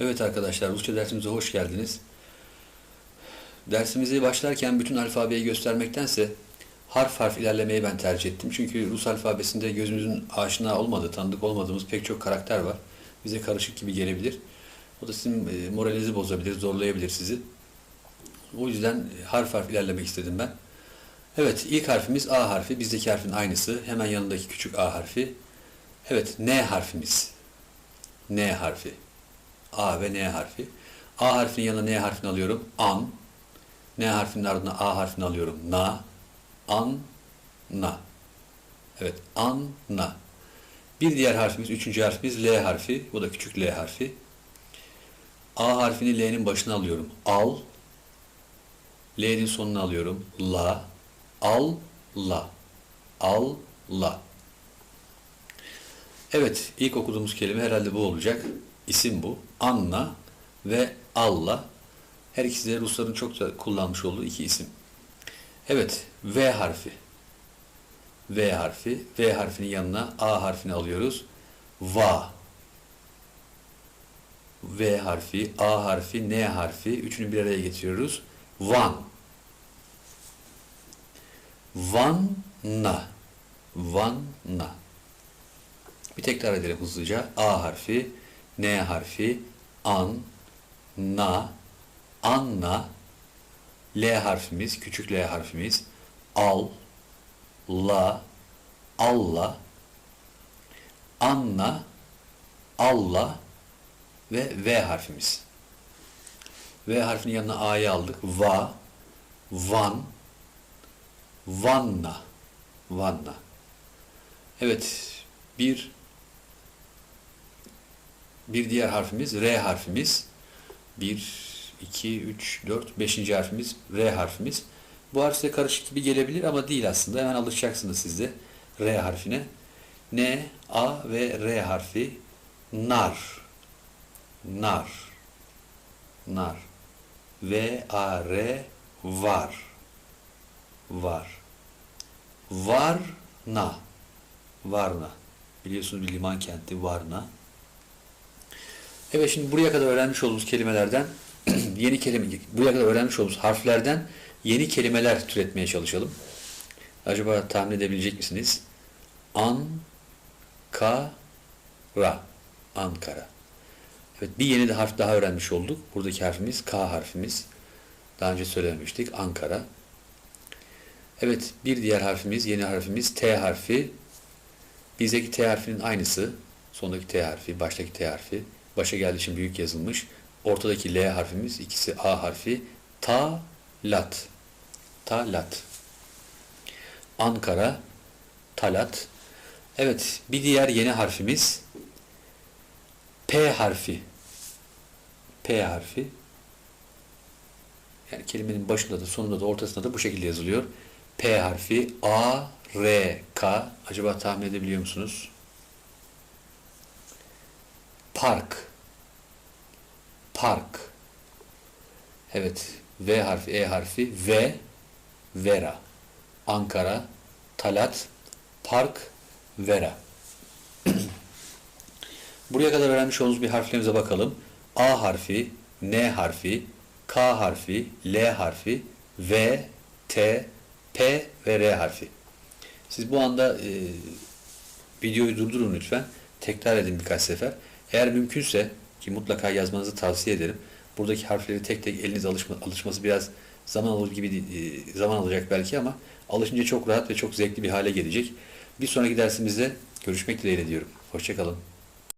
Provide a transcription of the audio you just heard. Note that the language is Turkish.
Evet arkadaşlar, Rusça dersimize hoş geldiniz. Dersimizi başlarken bütün alfabeyi göstermektense harf harf ilerlemeyi ben tercih ettim. Çünkü Rus alfabesinde gözümüzün aşina olmadığı, tanıdık olmadığımız pek çok karakter var. Bize karışık gibi gelebilir. O da sizin e, moralinizi bozabilir, zorlayabilir sizi. O yüzden harf harf ilerlemek istedim ben. Evet, ilk harfimiz A harfi. Bizdeki harfin aynısı. Hemen yanındaki küçük A harfi. Evet, N harfimiz. N harfi. A ve N harfi. A harfinin yanına N harfini alıyorum. An. N harfinin ardına A harfini alıyorum. Na. An. Na. Evet. An. Na. Bir diğer harfimiz, üçüncü harfimiz L harfi. Bu da küçük L harfi. A harfini L'nin başına alıyorum. Al. L'nin sonuna alıyorum. La. Al. La. Al. La. Evet, ilk okuduğumuz kelime herhalde bu olacak. İsim bu. Anna ve Allah. Her ikisi de Rusların çok da kullanmış olduğu iki isim. Evet, V harfi. V harfi. V harfinin yanına A harfini alıyoruz. Va. V harfi, A harfi, N harfi. Üçünü bir araya getiriyoruz. Van. Vanna. Vanna. Bir tekrar edelim hızlıca. A harfi, N harfi, an, na, anna, L harfimiz, küçük L harfimiz, al, la, alla, anna, alla ve V harfimiz. V harfinin yanına A'yı aldık. Va, van, vanna, vanna. Evet, bir bir diğer harfimiz R harfimiz. 1, 2, 3, 4, 5. harfimiz R harfimiz. Bu harf size karışık gibi gelebilir ama değil aslında. Hemen alışacaksınız siz de R harfine. N, A ve R harfi. Nar. Nar. Nar. V, A, R, var. Var. Varna. Varna. Biliyorsunuz bir liman kenti Varna. Evet şimdi buraya kadar öğrenmiş olduğumuz kelimelerden yeni kelime buraya kadar öğrenmiş olduğumuz harflerden yeni kelimeler türetmeye çalışalım. Acaba tahmin edebilecek misiniz? Ankara. Ankara. Evet bir yeni de harf daha öğrenmiş olduk. Buradaki harfimiz K harfimiz. Daha önce söylemiştik. Ankara. Evet bir diğer harfimiz, yeni harfimiz T harfi. Bizdeki T harfinin aynısı. Sondaki T harfi, baştaki T harfi. Başa geldiği için büyük yazılmış. Ortadaki L harfimiz, ikisi A harfi. Ta, lat. Ta, lat. Ankara, talat. Evet, bir diğer yeni harfimiz P harfi. P harfi. Yani kelimenin başında da sonunda da ortasında da bu şekilde yazılıyor. P harfi A, R, K. Acaba tahmin edebiliyor musunuz? Park. Park. Evet. V harfi, E harfi. V. Vera. Ankara. Talat. Park. Vera. Buraya kadar öğrenmiş olduğumuz bir harflerimize bakalım. A harfi, N harfi, K harfi, L harfi, V, T, P ve R harfi. Siz bu anda e, videoyu durdurun lütfen. Tekrar edin birkaç sefer. Eğer mümkünse ki mutlaka yazmanızı tavsiye ederim. Buradaki harfleri tek tek elinize alışma, alışması biraz zaman alır gibi e, zaman alacak belki ama alışınca çok rahat ve çok zevkli bir hale gelecek. Bir sonraki dersimizde görüşmek dileğiyle diyorum. Hoşçakalın.